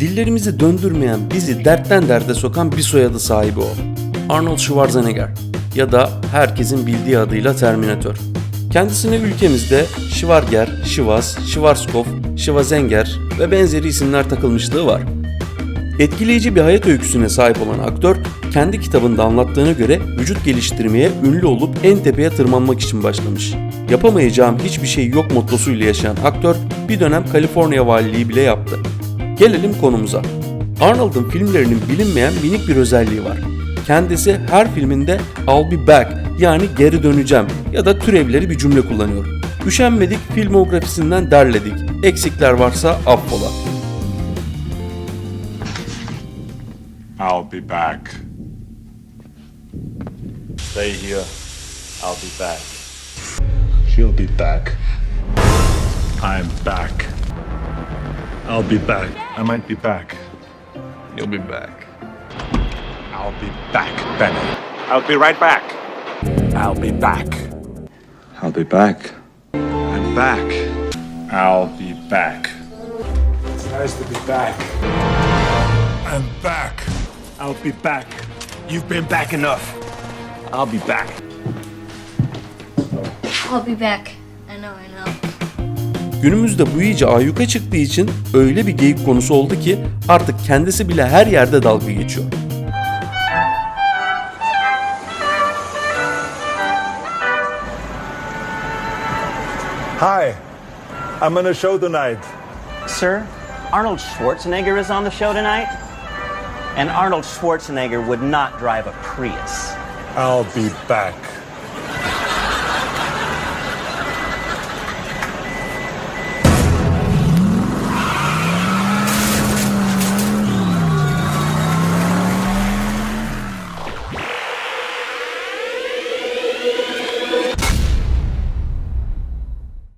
Dillerimizi döndürmeyen, bizi dertten derde sokan bir soyadı sahibi o. Arnold Schwarzenegger ya da herkesin bildiği adıyla Terminator. Kendisine ülkemizde Schwarger, Şivas, Schwarzkopf, Schwarzenegger ve benzeri isimler takılmışlığı var. Etkileyici bir hayat öyküsüne sahip olan aktör, kendi kitabında anlattığına göre vücut geliştirmeye ünlü olup en tepeye tırmanmak için başlamış. Yapamayacağım hiçbir şey yok mottosuyla yaşayan aktör bir dönem Kaliforniya valiliği bile yaptı. Gelelim konumuza. Arnold'un filmlerinin bilinmeyen minik bir özelliği var. Kendisi her filminde I'll be back yani geri döneceğim ya da türevleri bir cümle kullanıyor. Üşenmedik filmografisinden derledik. Eksikler varsa affola. I'll be back. Stay here. I'll be back. She'll be back. I'm back. I'll be back. I might be back. You'll be back. I'll be back, Benny. I'll be right back. I'll be back. I'll be back. I'm back. I'll be back. It's nice to be back. I'm back. I'll be back. You've been back enough. I'll be back. I'll be back. Günümüzde bu iyice ayyuka çıktığı için öyle bir geyik konusu oldu ki artık kendisi bile her yerde dalga geçiyor. Hi. I'm on a show tonight. Sir, Arnold Schwarzenegger is on the show tonight. And Arnold Schwarzenegger would not drive a Prius. I'll be back.